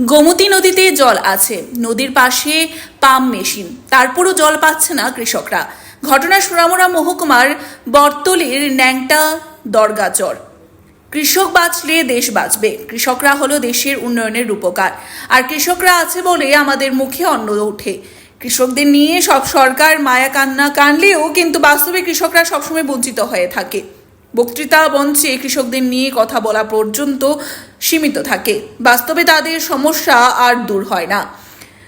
গোমতী নদীতে জল আছে। নদীর পাশে পাম্প মেশিন। তারপরও জল পাচ্ছে না কৃষকরা। ঘটনা সোনামুড়া মহকুমার বর্তলির ন্যাংটা দরগাচর কৃষক বাঁচলে দেশ বাঁচবে। কৃষকরা হলো দেশের উন্নয়নের রূপকার। আর কৃষকরা আছে বলে আমাদের মুখে অন্ন ওঠে। কৃষকদের নিয়ে সব সরকার মায়া কান্না কানলেও কিন্তু বাস্তবে কৃষকরা সবসময় বঞ্চিত হয়ে থাকে। বক্তৃতা মঞ্চে কৃষকদের নিয়ে কথা বলা পর্যন্ত সীমিত থাকে। বাস্তবে তাদের সমস্যা আর দূর হয় না।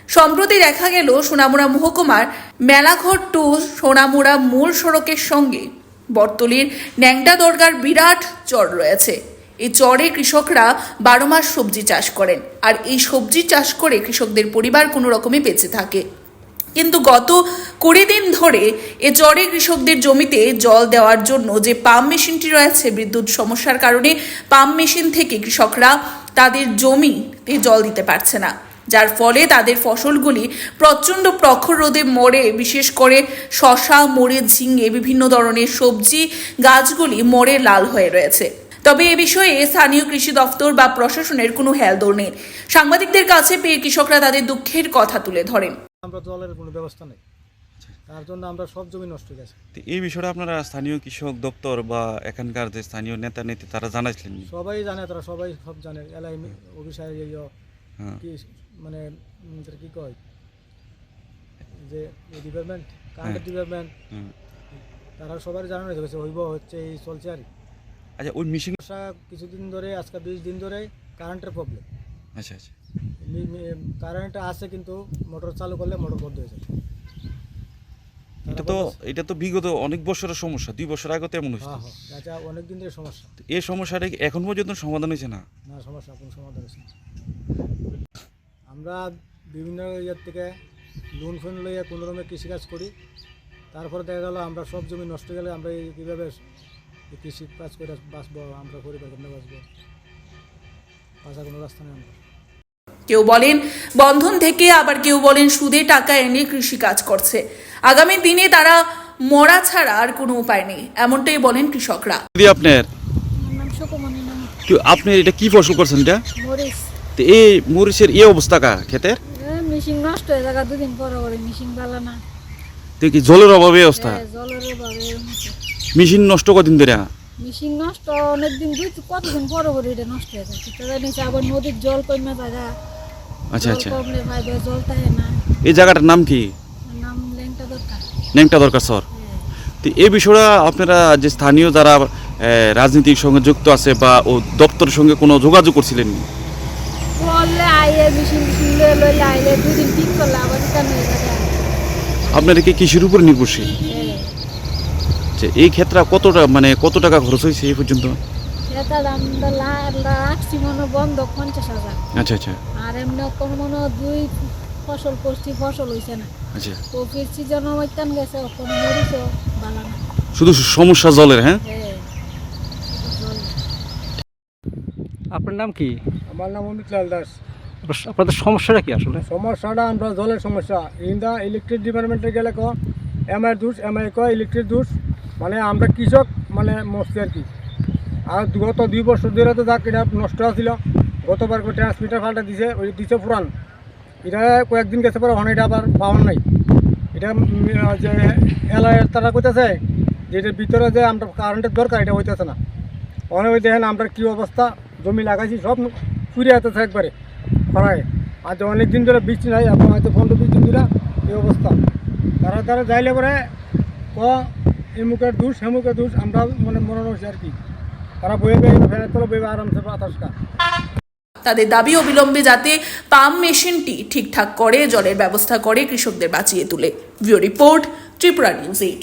সম্প্রতি দেখা গেল, সোনামুড়া মহকুমার মেলাঘর টু সোনামুড়া মূল সড়কের সঙ্গে বর্তলির ন্যাংটা দরগার বিরাট চর রয়েছে। এই চরে কৃষকরা বারো মাস সবজি চাষ করেন। আর এই সবজি চাষ করে কৃষকদের পরিবার কোনো রকমে বেঁচে থাকে। কিন্তু গত কুড়ি দিন ধরে এ চরে কৃষকদের জমিতে জল দেওয়ার জন্য যে পাম্প মেশিনটি রয়েছে বিদ্যুৎ সমস্যার কারণে, পাম্প মেশিন থেকে কৃষকরা তাদের জমিতে জল দিতে পারছে না। যার ফলে তাদের ফসলগুলি প্রচণ্ড প্রখর রোদে মরে, বিশেষ করে শশা মরে ঝিঙে, বিভিন্ন ধরনের সবজি গাছগুলি মরে লাল হয়ে রয়েছে। তবে এ বিষয়ে স্থানীয় কৃষি দপ্তর বা প্রশাসনের কোনো হেলদোর নেই। সাংবাদিকদের কাছে পেয়ে কৃষকরা তাদের দুঃখের কথা তুলে ধরেন। আমরা জলের কোনো ব্যবস্থা নেই। তার জন্য আমরা সব জমি নষ্ট হয়ে গেছে। এই বিষয়টা আপনারা স্থানীয় কৃষক দপ্তর বা এখানকার যে স্থানীয় নেতা নেত্রী তারা জানাইছিলেন? সবাই জানে তারা সবাই সব জানে। এলাই অফিসার হ্যাঁ। কি মানে কি কয়? যে ডিপার্টমেন্ট কারেন্ট হ্যাঁ। ডিপার্টমেন্ট হুম। তারা সবাই জানানো হয়েছে হইব হচ্ছে এই চলছে আর। আচ্ছা ওই মেশিন কিছুদিন ধরে আজকে বিশ দিন ধরে কারেন্টের প্রবলেম আচ্ছা আচ্ছা। কারেন্ট আছে কিন্তু মোটর চালু করলে মোটর বন্ধ হয়ে যায় এটা তো এটা তো বিগত অনেক বছরের সমস্যা দুই বছর আগে তো এমন হয়েছে। হ্যাঁ হ্যাঁ আচ্ছা অনেক দিন ধরে সমস্যা। এই সমস্যাটা এখন পর্যন্ত সমাধান হয়েছে না? না সমস্যা কোনো সমাধান হচ্ছে না। আমরা বিভিন্ন ইয়ের থেকে লোন ফোন লইয়া কোনো রকমের কৃষিকাজ করি। তারপরে দেখা গেল আমরা সব জমি নষ্ট গেলে আমরা কীভাবে কৃষি কাজ করে বাঁচবো আমরা পরিবার কেমনে বাঁচবো? বাঁচার কোনো রাস্তা নেই আমরা কেউ বলেন বন্ধন থেকে আবার কেউ বলেন সুদে টাকা এনে কৃষি কাজ করছে। আগামী দিনে তারা মরা ছাড়া আর কোনো উপায় নেই এমনটাই বলেন কৃষকরা। দিদি আপনার? আমার নাম সুকুমনি নাম কি আপনি এটা কি ফসল করছেন এটা? মরিচ। এই মরিচের এই অবস্থা কা ক্ষেতের? মিশিং নষ্ট হয়ে যাগা দুদিন পরে পরে মিশিং বালা না। তো কি জলের অভাবে অবস্থা? জলের অভাবে মেশিন নষ্ট কদিন ধরে? মিশিং নষ্ট অনেকদিন দুই কতদিন পরে পরে এটা নষ্ট হয়ে যায় সেটা জানিস আবার নদীর জল কমে জায়গা আচ্ছা আচ্ছা। এই জায়গাটার নাম কি? নাম ল্যাংটা দরকার। নেংটা দরকার স্যার। হ্যাঁ। তো এই বিষয়টা আপনারা যে স্থানীয় যারা রাজনীতির সঙ্গে যুক্ত আছে বা ও দপ্তরের সঙ্গে কোনো যোগাযোগ করছিলেন? হয়ে আপনারা কি কৃষির উপর নির্ভরশীল? আচ্ছা, এই ক্ষেত্রে কতটা মানে কত টাকা খরচ হয়েছে এই পর্যন্ত? সেটা আমরা রাখছি মনে বন্ধ পঞ্চাশ হাজার। আচ্ছা আচ্ছা। আর এমনি কোনো মনে দুই ফসল করছি ফসল হয়েছে না। আচ্ছা। কপির সিজন ওইটান গেছে কোনো মরিচও না। শুধু সমস্যা জলের হ্যাঁ? হ্যাঁ আপনার নাম কি? আমার নাম অমিত লাল দাস। আপনার- আপনাদের সমস্যাটা কি আসলে? সমস্যাটা আমরা জলের সমস্যা। ইন্দা ইলেকট্রিক ডিপার্টমেন্টে গেলে ক এমআই দোষ এমআই ক ইলেকট্রিক দোষ। মানে আমরা কৃষক মানে মস্তি আর কি। আর গত দুই বছর ধরে তো যাক এটা নষ্ট আছিল, গতবার ট্রান্সমিটার ফাল্টা দিছে, ওই দিছে পুরান। এটা কয়েকদিন গেছে পরে হন, এটা আবার পাওয়ার নাই। এটা যে এলাই তারা কইতেছে যে এটার ভিতরে যে আমরা কারেন্টের দরকার, এটা হইতেছে না। অনেক ওই দেখেন আমরা কী অবস্থা, জমি লাগাইছি, সব ফুরে যেতেছে একবারে, খরায়। আজ অনেক দিন ধরে বৃষ্টি নাই, এখন হয়তো পনেরো বিশ দিন ধরে এই অবস্থা। তারা তারা যাইলে পরে ক, এমুকের দুষ, হেমুকের দুষ, আমরা মানে মনে হচ্ছে আর কি। তারা বয়ে বয়ে বয়ে আরামসে বাতাস তাদের দাবি অবিলম্বে যাতে পাম্প মেশিনটি ঠিকঠাক করে, জলের ব্যবস্থা করে কৃষকদের বাঁচিয়ে তুলে। VO report Tripura news eight.